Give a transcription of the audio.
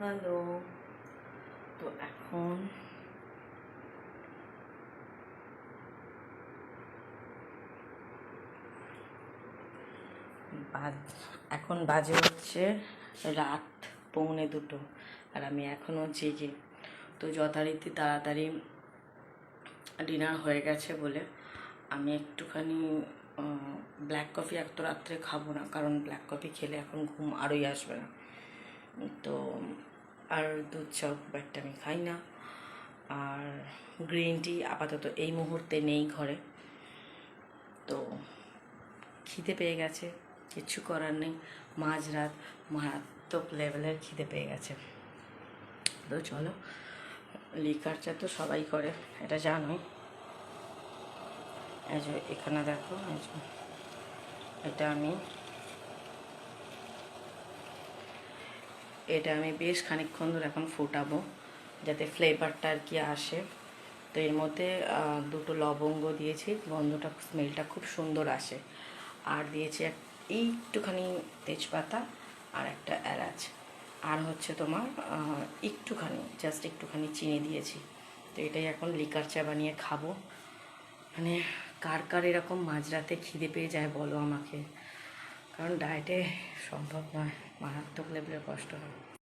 Hello তো এখন এখন বাজে হচ্ছে রাত পৌনে দুটো আর আমি এখনও জেগে। তো যথারীতি তাড়াতাড়ি ডিনার হয়ে গেছে বলে আমি একটুখানি ব্ল্যাক কফি এক তো রাত্রে খাব না, কারণ ব্ল্যাক কফি খেলে এখন ঘুম আরোই আসবে না। তো আর দুধ একটা আমি খাই না। আর গ্রিন টি আপাতত এই মুহূর্তে নেই ঘরে। তো খিদে পেয়ে গেছে কিচ্ছু করার নেই। মাঝরাত মারাত্মক লেভেলের খিদে পেয়ে গেছে। তো চলো লিকার চা তো সবাই করে, এটা জানোই। এখানে দেখো এটা আমি এটা আমি বেশ খানিকক্ষণ ধরে এখন ফোটাবো, যাতে ফ্লেভারটা আর কি আসে। তো এর মধ্যে দুটো লবঙ্গ দিয়েছি, গন্ধটা স্মেলটা খুব সুন্দর আসে। আর দিয়েছি এক একটুখানি তেজপাতা আর একটা এলাচ। আর হচ্ছে তোমার একটুখানি জাস্ট একটুখানি চিনি দিয়েছি। তো এটাই এখন লিকার চা বানিয়ে খাব। মানে কার কার এরকম মাঝরাতে খিদে পেয়ে যায় বলো আমাকে। কারণ ডায়েটে সম্ভব নয় মারাত্মক লেভেলের কষ্ট হয়।